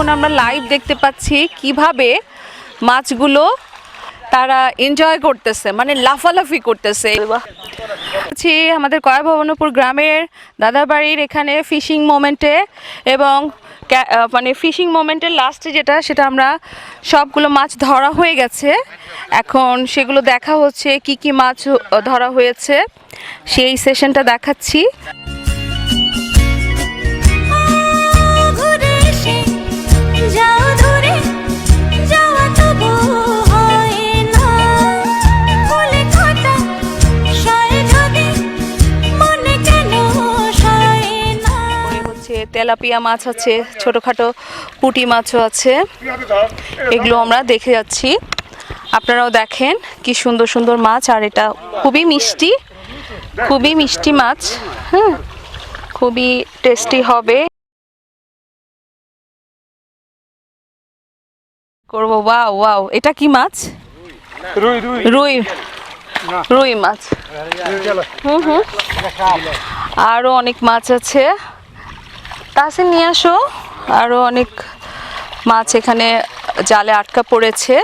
এখন আমরা লাইভ দেখতে পাচ্ছি কীভাবে মাছগুলো তারা এনজয় করতেছে মানে লাফালাফি করতেছে। আছি আমাদের কয়া ভবনপুর গ্রামের দাদাবাড়ির এখানে ফিশিং মোমেন্টে এবং মানে ফিশিং মোমেন্টের লাস্টে যেটা, সেটা আমরা সবগুলো মাছ ধরা হয়ে গেছে। এখন সেগুলো দেখা হচ্ছে, কি কি মাছ ধরা হয়েছে, সেই সেশনটা দেখাচ্ছি। তেলাপিয়া মাছ আছে ছোটোখাটো পুঁটি মাছও আছে। এগুলো আমরা দেখে যাচ্ছি। আপনারাও দেখেন কি সুন্দর সুন্দর মাছ আর এটা খুবই মিষ্টি খুবই মিষ্টি মাছ হ্যাঁ খুবই টেস্টি হবে। করব ওয়াও ওয়াও এটা কি মাছ? রুই রুই। রুই রুই মাছ। হুম হুম। আরও অনেক মাছ আছে। কাছে নিয়ে আসো আরও অনেক মাছ এখানে জালে আটকা পড়েছে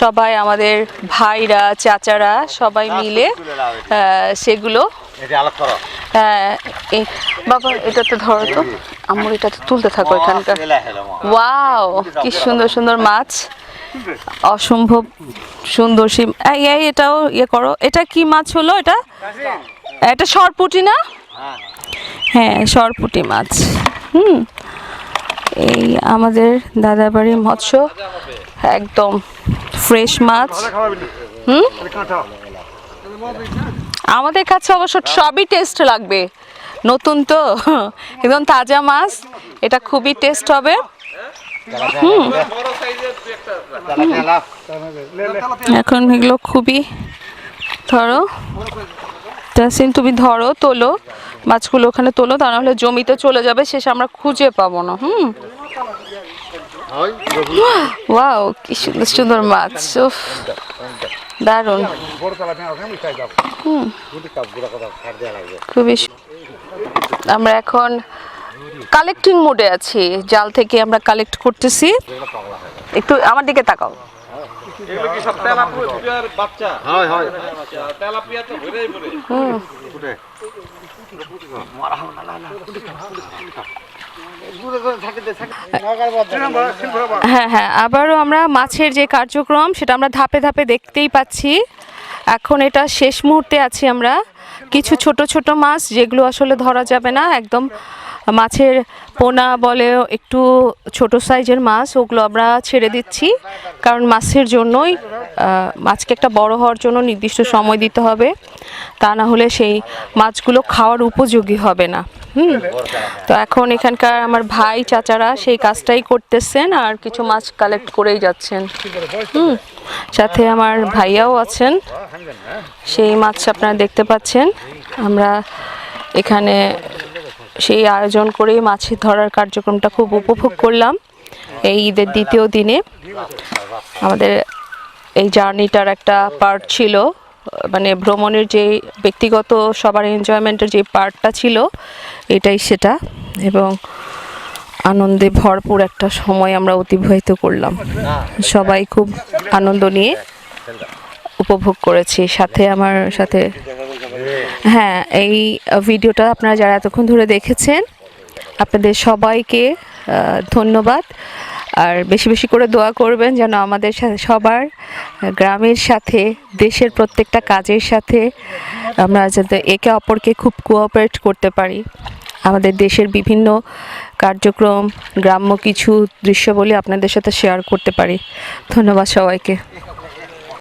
সবাই আমাদের ভাইরা চাচারা সবাই মিলে সেগুলো হ্যাঁ, এই বাবা এটা তো ধরো তো আমার এটা তো তুলতে থাকো এখানকার ওয়াও কি সুন্দর সুন্দর মাছ অসম্ভব সুন্দর সে এই এই এটাও ইয়ে করো এটা কি মাছ হলো এটা এটা সরপুটি না হ্যাঁ সরপুটি মাছ। হুম, এই আমাদের দাদাবাড়ির মৎস্য। একদম ফ্রেশ মাছ। হুম, আমাদের কাছে অবশ্য সবই টেস্ট লাগবে। নতুন তো, একদম তাজা মাছ, এটা খুবই টেস্ট হবে। এখন এগুলো খুবই, ধরো তাসিন তুমি ধরো তোলো মাছগুলো ওখানে তোলো তা নাহলে জমিতে চলে যাবে শেষে আমরা খুঁজে পাবো না হুম? ওয়াও কি সুন্দর সুন্দর মাছ হুম। খুবই আমরা এখন কালেক্টিং মোডে আছি জাল থেকে আমরা কালেক্ট করতেছি। একটু আমার দিকে তাকাও। এগুলো কি সব তেলাপিয়ার বাচ্চা? হয় হয়। তেলাপিয়া তো ভরেই ভরে হুম হ্যাঁ হ্যাঁ আবারও আমরা মাছের যে কার্যক্রম সেটা আমরা ধাপে ধাপে দেখতেই পাচ্ছি। এখন এটা শেষ মুহূর্তে আছি আমরা। কিছু ছোট ছোট মাছ যেগুলো আসলে ধরা যাবে না একদম মাছের পোনা বলে একটু ছোট সাইজের মাছ, ওগুলো আমরা ছেড়ে দিচ্ছি। কারণ মাছের জন্যই মাছকে একটা বড় হওয়ার জন্য নির্দিষ্ট সময় দিতে হবে। তা না হলে সেই মাছগুলো খাওয়ার উপযোগী হবে না। হুম? তো এখন এখানকার আমার ভাই, চাচারা সেই কাজটাই করতেছেন আর কিছু মাছ কালেক্ট করেই যাচ্ছেন। হুম? সাথে আমার ভাইয়াও আছেন। সেই মাছ আপনারা দেখতে পাচ্ছেন। আমরা এখানে সেই আয়োজন করেই মাছ ধরার কার্যক্রমটা খুব উপভোগ করলাম এই ঈদের দ্বিতীয় দিনে। আমাদের এই জার্নিটার একটা পার্ট ছিল মানে ভ্রমণের যে ব্যক্তিগত সবার এনজয়মেন্টের যে পার্টটা ছিল, এটাই সেটা এবং আনন্দে ভরপুর একটা সময় আমরা অতিবাহিত করলাম। সবাই খুব আনন্দ নিয়ে উপভোগ করেছি। সাথে আমার সাথে হ্যাঁ এই ভিডিওটা আপনারা যারা এতক্ষণ ধরে দেখেছেন, আপনাদের সবাইকে ধন্যবাদ। আর বেশি বেশি করে দোয়া করবেন যেন আমাদের সাথে, সবার গ্রামের সাথে, দেশের প্রত্যেকটা কাজের সাথে আমরা যাতে একে অপরকে খুব কোঅপারেট করতে পারি। আমাদের দেশের বিভিন্ন কার্যক্রম, গ্রাম্য কিছু দৃশ্যবলী আপনাদের সাথে শেয়ার করতে পারি। ধন্যবাদ সবাইকে।